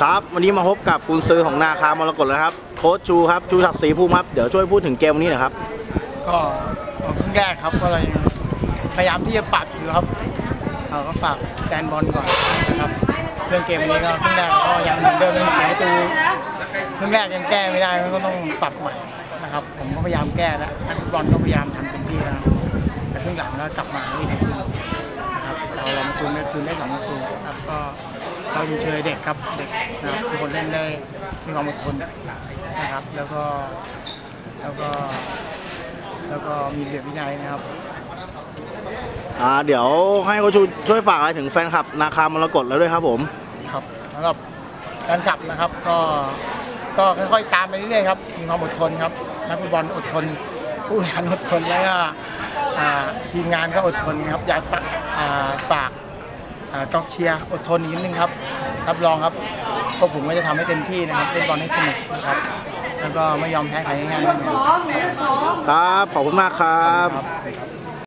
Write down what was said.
ครับ วันนี้มาพบกับกุนซือของนาคามรกตแล้วครับ โค้ชชูครับ ชูศักดิ์ศรีภูมิครับ เดี๋ยวช่วยพูดถึงเกมวันนี้หน่อยครับ ก็ครึ่งแรกครับก็เลยพยายามที่จะปรับอยู่ครับเราก็ฝากแฟนบอลก่อนนะครับ เรื่องเกมนี้ก็ครึ่งแรกก็ยังเหมือนเดิมยังเสียประตูครึ่งแรกยังแก้ไม่ได้ก็ต้องปรับใหม่นะครับ ผมก็พยายามแก้แล้วนักฟุตบอลก็พยายามทำเต็มที่แล้วแต่ครึ่งหลังก็กลับมาที่ดีนะครับเราเรามาจูนได้คืนได้สองประตู เรายังเชยเด็กครับเด็กนะครับทุกคนเล่นได้มีความอดทนนะครับ แล้วก็แล้วก็ แล้วก็มีระเบียบวินัยนะครับ อ่าเดี๋ยวให้โค้ชชูช่วยฝากอะไรถึงแฟนคลับนาคามรกตแล้วด้วยครับผม ครับสำหรับแฟนคลับนะครับก็ก็ค่อยๆตามไปเรื่อยๆครับมีความอดทนครับนักฟุตบอลอดทน ผู้บริหารอดทนแล้วก็อ่าทีมงานก็อดทนครับอยากฝากอ่าฝาก อ่ากองเชียร์อดทนอีกนิดนึงครับ รับรองครับพวกผมก็จะทำให้เต็มที่นะครับเล่นบอลให้สนุกนะครับแล้วก็ไม่ยอมแพ้ใครง่ายๆครับขอบคุณมากครับ